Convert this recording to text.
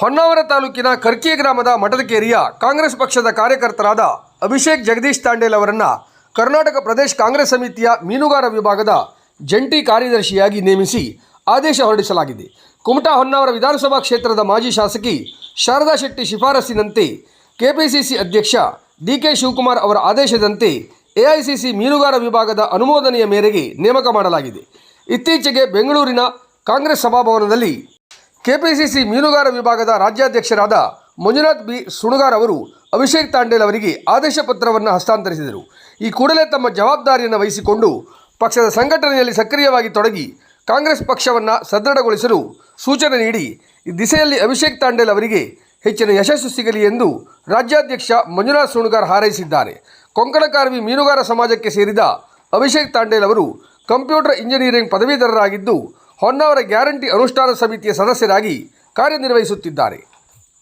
ಹೊನ್ನಾವರ ತಾಲೂಕಿನ ಕರ್ಕಿ ಗ್ರಾಮದ ಮಠದಕೇರಿಯ ಕಾಂಗ್ರೆಸ್ ಪಕ್ಷದ ಕಾರ್ಯಕರ್ತರಾದ ಅಭಿಷೇಕ್ ಜಗದೀಶ್ ತಾಂಡೇಲ್ ಅವರನ್ನು ಕರ್ನಾಟಕ ಪ್ರದೇಶ ಕಾಂಗ್ರೆಸ್ ಸಮಿತಿಯ ಮೀನುಗಾರ ವಿಭಾಗದ ಜಂಟಿ ಕಾರ್ಯದರ್ಶಿಯಾಗಿ ನೇಮಿಸಿ ಆದೇಶ ಹೊರಡಿಸಲಾಗಿದೆ. ಕುಮಟಾ ಹೊನ್ನಾವರ ವಿಧಾನಸಭಾ ಕ್ಷೇತ್ರದ ಮಾಜಿ ಶಾಸಕಿ ಶಾರದಾ ಶೆಟ್ಟಿ ಶಿಫಾರಸ್ಸಿನಂತೆ ಕೆಪಿಸಿಸಿ ಅಧ್ಯಕ್ಷ ಡಿ ಕೆ ಶಿವಕುಮಾರ್ ಅವರ ಆದೇಶದಂತೆ ಎಐಸಿಸಿ ಮೀನುಗಾರ ವಿಭಾಗದ ಅನುಮೋದನೆಯ ಮೇರೆಗೆ ನೇಮಕ ಮಾಡಲಾಗಿದೆ. ಇತ್ತೀಚೆಗೆ ಬೆಂಗಳೂರಿನ ಕಾಂಗ್ರೆಸ್ ಸಭಾಭವನದಲ್ಲಿ ಕೆಪಿಸಿಸಿ ಮೀನುಗಾರ ವಿಭಾಗದ ರಾಜ್ಯಾಧ್ಯಕ್ಷರಾದ ಮಂಜುನಾಥ್ ಬಿ. ಸುಣಗಾರ್ ಅವರು ಅಭಿಷೇಕ್ ತಾಂಡೇಲ್ ಅವರಿಗೆ ಆದೇಶ ಪತ್ರವನ್ನು ಹಸ್ತಾಂತರಿಸಿದರು. ಈ ಕೂಡಲೇ ತಮ್ಮ ಜವಾಬ್ದಾರಿಯನ್ನು ವಹಿಸಿಕೊಂಡು ಪಕ್ಷದ ಸಂಘಟನೆಯಲ್ಲಿ ಸಕ್ರಿಯವಾಗಿ ತೊಡಗಿ ಕಾಂಗ್ರೆಸ್ ಪಕ್ಷವನ್ನು ಸದೃಢಗೊಳಿಸಲು ಸೂಚನೆ ನೀಡಿ, ಈ ದಿಸೆಯಲ್ಲಿ ಅಭಿಷೇಕ್ ತಾಂಡೇಲ್ ಅವರಿಗೆ ಹೆಚ್ಚಿನ ಯಶಸ್ಸು ಸಿಗಲಿ ಎಂದು ರಾಜ್ಯಾಧ್ಯಕ್ಷ ಮಂಜುನಾಥ್ ಸುಣಗಾರ್ ಹಾರೈಸಿದ್ದಾರೆ. ಕೊಂಕಣಕಾರ್ವಿ ಮೀನುಗಾರ ಸಮಾಜಕ್ಕೆ ಸೇರಿದ ಅಭಿಷೇಕ್ ತಾಂಡೇಲ್ ಅವರು ಕಂಪ್ಯೂಟರ್ ಇಂಜಿನಿಯರಿಂಗ್ ಪದವೀಧರರಾಗಿದ್ದು ಹೊನ್ನಾವರ ಗ್ಯಾರಂಟಿ ಅನುಷ್ಠಾನ ಸಮಿತಿಯ ಸದಸ್ಯರಾಗಿ ಕಾರ್ಯನಿರ್ವಹಿಸುತ್ತಿದ್ದಾರೆ.